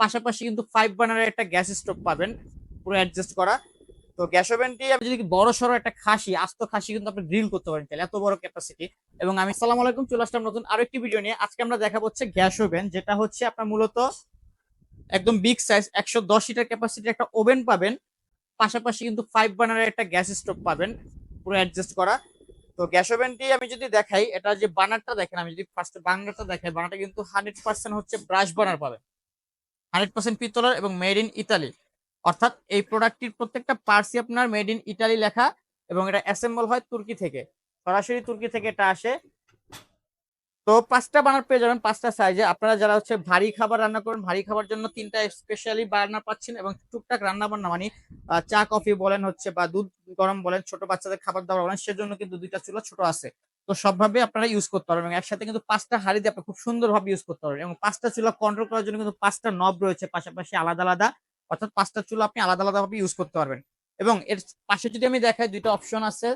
পাশাপাশি কিন্তু ফাইভ বার্নারের একটা গ্যাস স্টোভ পাবেন। পুরো অ্যাডজাস্ট করা। তো গ্যাস ওভেনটি আপনি যদি বড় সড়ো একটা খাসি, আস্ত খাসি কিন্তু আপনি গ্রিল করতে পারেন তাহলে এত বড় ক্যাপাসিটি এবং আমি, আসসালামু আলাইকুম, চলে আসলাম নতুন আরও একটি ভিডিও নিয়ে। আজকে আমরা দেখাবো হচ্ছে গ্যাস ওভেন যেটা হচ্ছে আপনার মূলত একদম বিগ সাইজ একশো দশ লিটার ক্যাপাসিটির একটা ওভেন পাবেন। পাশাপাশি কিন্তু ফাইভ বার্নারের একটা গ্যাস স্টোভ পাবেন। পুরো অ্যাডজাস্ট করা। তো গ্যাস ওভেনটি আমি যদি দেখাই, এটা যে বার্নারটা দেখেন, আমি যদি ফার্স্ট বার্নারটা দেখাই বার্নারটা কিন্তু হান্ড্রেড পার্সেন্ট হচ্ছে ব্রাশ বার্নার পাবেন। হান্ড্রেড পার্সেন্ট পিতলের এবং মেড ইন ইতালি। অর্থাৎ এই প্রোডাক্টটির প্রত্যেকটা পার্সি আপনার মেড ইন ইটালি লেখা এবং এটা অ্যাসেম্বল হয় তুর্কি থেকে। সরাসরি তুর্কি থেকে এটা আসে। তো পাঁচটা বানার পেয়ে যাবেন, পাঁচটা সাইজে আপনারা যারা হচ্ছে ভারী খাবার রান্না করেন, ভারী খাবার জন্য তিনটা স্পেশালি বার্নার পাচ্ছেন এবং টুকটাক রান্না বান্না মানে চা, কফি বলেন হচ্ছে বা দুধ গরম বলেন, ছোট বাচ্চাদের খাবার দাবার বলেন, সেজন্য কিন্তু দুইটা চুলা ছোট আছে। তো সবভাবে আপনারা ইউজ করতে পারবেন এবং একসাথে কিন্তু পাঁচটা হাড়ি দিয়ে আপনি খুব সুন্দরভাবে ইউজ করতে পারবেন এবং পাঁচটা চুলা কন্ট্রোল করার জন্য কিন্তু পাঁচটা নব রয়েছে, পাশাপাশি আলাদা আলাদা। অর্থাৎ পাঁচটা চুলা আপনি আলাদা আলাদা ভাবে ইউজ করতে পারবেন। এবং এর পাশে যদি আমি দেখাই দুইটা অপশন আছে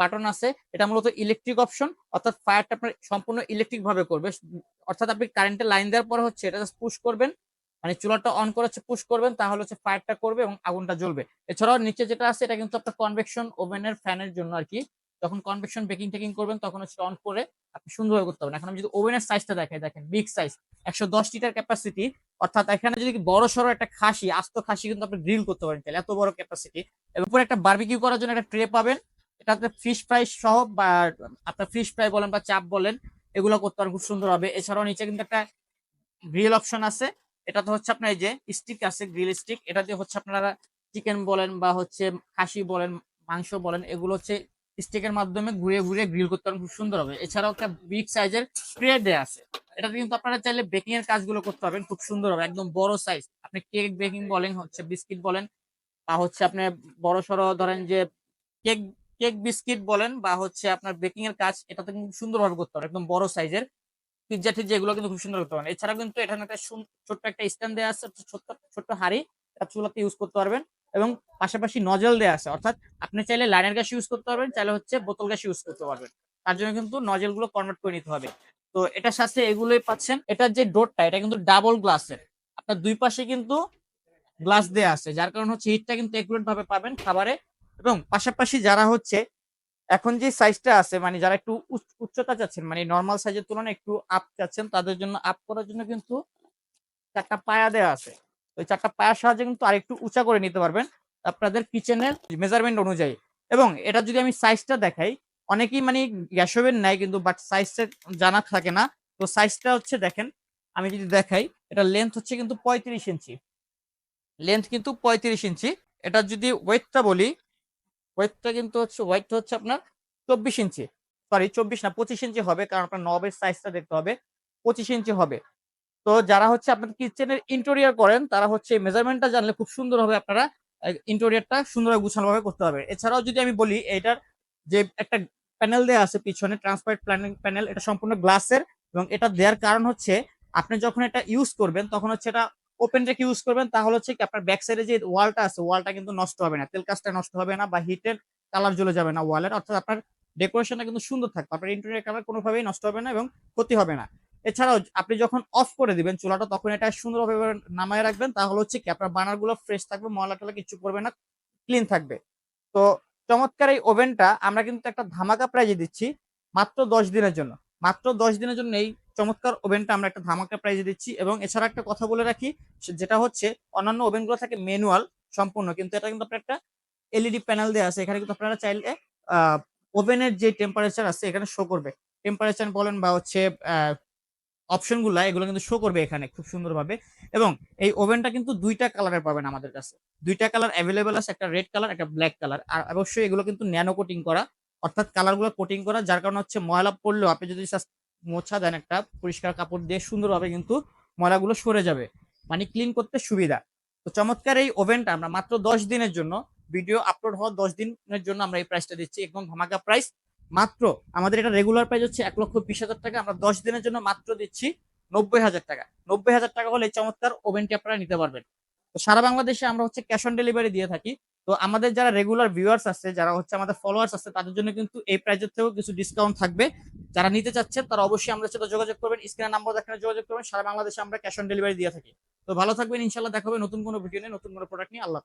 বাটন আছে, এটা মূলত ইলেকট্রিক অপশন অর্থাৎ ফায়ারটা আপনার সম্পূর্ণ ইলেকট্রিক ভাবে করবে। অর্থাৎ আপনি কারেন্টের লাইন দেওয়ার পরে হচ্ছে এটা পুশ করবেন মানে চুলাটা অন করে হচ্ছে পুশ করবেন, তাহলে হচ্ছে ফায়ারটা করবে এবং আগুনটা জ্বলবে। এছাড়াও নিচে যেটা আছে, এটা কিন্তু আপনার কনভেকশন ওভেনের ফ্যানের জন্য আর কি যখন কনভেকশন বেকিং টেকিং করবেন, তখন হচ্ছে অন করে আপনি সুন্দরভাবে করতে পারবেন। এখন আমি যদি ওভেনের সাইজটা দেখাই, দেখেন বিগ সাইজ একশো দশ লিটার ক্যাপাসিটি অর্থাৎ এখানে যদি বড় সড়ো একটা খাসি, আস্ত খাসি কিন্তু আপনি গ্রিল করতে পারেন তাহলে, এত বড় ক্যাপাসিটি এবং উপরে একটা বারবিকিউ করার জন্য একটা ট্রে পাবেন, এটাতে ফিশ ফ্রাই সহ বা আপনার ফিশ ফ্রাই বলেন বা চাপ বলেন, এগুলো করতে পারেন, খুব সুন্দর হবে। এছাড়াও নিচে কিন্তু একটা গ্রিল অপশন আছে, এটাতে হচ্ছে আপনার এই যে স্টিক আছে গ্রিল স্টিক এটা দিয়ে হচ্ছে আপনারা চিকেন বলেন বা হচ্ছে খাসি বলেন, মাংস বলেন, এগুলো হচ্ছে স্টিকের মাধ্যমে ঘুরে ঘুরে গ্রিল করতে পারেন, খুব সুন্দর হবে। এছাড়াও একটা বিগ সাইজের ট্রে দেয়া আছে। এটাতে কিন্তু আপনারা চাইলে বেকিং এর কাজগুলো করতে পারবেন, খুব সুন্দর হবে, একদম বড় সাইজ আপনি কেক বেকিং বলেন, হচ্ছে বিস্কিট বলেন, বা হচ্ছে আপনি বড় সড়ো ধরেন যে কেক কেক বিস্কিট বলেন, বা হচ্ছে আপনার বেকিং এর কাজ, এটাতে কিন্তু সুন্দরভাবে করতে পারেন, একদম বড় সাইজের পিৎজা টিজ্জা এগুলো কিন্তু খুব সুন্দর করতে পারেন। এছাড়া কিন্তু এখানে একটা ছোট্ট একটা স্ট্যান্ড দেওয়া আছে, ছোট্ট ছোট্ট হাড়ি, এটা চুলাতে ইউজ করতে পারবেন। এবং পাশাপাশি নজল দেওয়া আছে। অর্থাৎ আপনি চাইলে লাইনের গ্যাস ইউজ করতে পারবেন, চাইলে হচ্ছে বোতল গ্যাস ইউজ করতে পারবেন। তার জন্য কিন্তু নজলগুলো কনভার্ট করে নিতে হবে। তো এটার সাথে এগুলোই পাচ্ছেন। এটার যে ডোরটা এটা কিন্তু ডাবল গ্লাসের আপনার দুই পাশে কিন্তু গ্লাস দেয়া আছে, যার কারণে হচ্ছে হিটটা কিন্তু একুরেট ভাবে পাবেন খাবারে। এবং পাশাপাশি যারা হচ্ছে এখন যে সাইজটা আছে মানে যারা একটু উচ- উচ্চতা চাচ্ছেন মানে নর্মাল সাইজের তুলনায় একটু আপ চাচ্ছেন, তাদের জন্য আপ করার জন্য কিন্তু চারটা পায়া দেওয়া আছে। ওই চারটা পায়ার সাহায্যে কিন্তু আরেকটু উঁচা করে নিতে পারবেন আপনাদের কিচেনের মেজারমেন্ট অনুযায়ী। এবং এটা যদি আমি সাইজটা দেখাই, অনেকেই মানে গ্যাস ওভেন নেয় কিন্তু বাট সাইজটা জানা থাকে না। তো সাইজটা হচ্ছে দেখেন, আমি যদি দেখাই, এটা লেন্থ হচ্ছে কিন্তু পঁয়ত্রিশ ইঞ্চি। লেন্থ কিন্তু পঁয়ত্রিশ ইঞ্চি। এটা যদি ওয়েটটা বলি ওয়েটটা কিন্তু হচ্ছে ওয়েটটা হচ্ছে আপনার চব্বিশ ইঞ্চি। সরি চব্বিশ না, পঁচিশ ইঞ্চি হবে, কারণ আপনার নবের সাইজটা দেখতে হবে। পঁচিশ ইঞ্চি হবে। তো যারা হচ্ছে আপনার কিচেনের ইন্টেরিয়ার করেন, তারা হচ্ছে মেজারমেন্টটা জানলে খুব সুন্দর হবে আপনারা ইন্টেরিয়ারটা সুন্দরভাবে গুছানো ভাবে করতে হবে এছাড়াও যদি আমি বলি, এটার যে একটা প্যানেল দেওয়া আছে পিছনে ট্রান্সপারেন্ট প্ল্যানিং প্যানেল এটা সম্পূর্ণ গ্লাসের এবং এটা দেওয়ার কারণ হচ্ছে, আপনি যখন এটা ইউজ করবেন, তখন হচ্ছে এটা ওপেন রেখে ইউজ করবেন, তাহলে হচ্ছে কি আপনার ব্যাক সাইডে যে ওয়ালটা আছে ওয়ালটা কিন্তু নষ্ট হবে না। তেল কাজটা নষ্ট হবে না বা হিটের কালার জ্বলে যাবে না ওয়ালের অর্থাৎ আপনার ডেকোরেশনটা কিন্তু সুন্দর থাকবে। আপনার ইন্টেরিয়ার কালার কোনোভাবেই নষ্ট হবে না এবং ক্ষতি হবে না। এছাড়াও আপনি যখন অফ করে দিবেন চুলাটা, তখন এটা সুন্দরভাবে নামায় রাখবেন। তাহলে হচ্ছে কি আপনার বানারগুলো ফ্রেশ থাকবে, ময়লা টলা কিছু করবে না ক্লিন থাকবে। তো চমৎকার এই ওভেনটা আমরা কিন্তু একটা ধামাকা প্রাইজে দিচ্ছি মাত্র দশ দিনের জন্য। মাত্র দশ দিনের জন্য এই চমৎকার ওভেনটা আমরা একটা ধামাকা প্রাইজে দিচ্ছি এবং এছাড়া একটা কথা বলে রাখি, যেটা হচ্ছে অন্যান্য ওভেনগুলো থাকে ম্যানুয়াল সম্পূর্ণ, কিন্তু এটা কিন্তু আপনার একটা এলইডি প্যানেল দেওয়া আছে। এখানে কিন্তু আপনারা চাইলে ওভেনের যে টেম্পারেচার আছে এখানে শো করবে। টেম্পারেচার বলেন বা হচ্ছে অপশনগুলা, এগুলো কিন্তু শো করবে এখানে খুব সুন্দরভাবে। এবং এই ওভেনটা কিন্তু দুইটা কালারের পাবেন আমাদের কাছে। দুইটা কালার অ্যাভেলেবেল আছে, একটা রেড কালার একটা ব্ল্যাক কালার আর অবশ্যই এগুলো কিন্তু ন্যানো কোটিং করা, অর্থাৎ কালারগুলো কোটিং করা, যার কারণে হচ্ছে ময়লা পড়লেও আপনি যদি মোছা দেন একটা পরিষ্কার কাপড় দিয়ে, সুন্দরভাবে কিন্তু ময়লাগুলো সরে যাবে। মানে ক্লিন করতে সুবিধা। তো চমৎকার এই ওভেনটা আমরা মাত্র দশ দিনের জন্য ভিডিও আপলোড হওয়ার দশ দিনের জন্য আমরা এই প্রাইসটা দিচ্ছি। একদম ধামাকা প্রাইস মাত্র আমাদের এটা রেগুলার প্রাইস হচ্ছে এক লক্ষ বিশ হাজার টাকা। আমরা দশ দিনের জন্য মাত্র দিচ্ছি নব্বই হাজার টাকা। নব্বই হাজার টাকা হলে চমৎকার ওভেনটি আপনারা নিতে পারবেন। তো সারা বাংলাদেশে আমরা হচ্ছে ক্যাশ অন ডেলিভারি দিয়ে থাকি। তো আমাদের যারা রেগুলার ভিউয়ার্স আছে, যারা হচ্ছে আমাদের ফলোয়ার্স আছে, তাদের জন্য কিন্তু এই প্রাইজের থেকেও কিছু ডিসকাউন্ট থাকবে। যারা নিতে চাচ্ছেন, তারা অবশ্যই আমাদের সাথে যোগাযোগ করবেন। স্ক্রিনের নাম্বার দেখানো যোগাযোগ করবেন। সারা বাংলাদেশে আমরা ক্যাশ অন ডেলিভারি দিয়ে থাকি। তো ভালো থাকবেন ইনশাল্লাহ দেখা হবে নতুন কোনো ভিডিও নিয়ে, নতুন কোনো প্রোডাক্ট নিয়ে। আল্লাহ।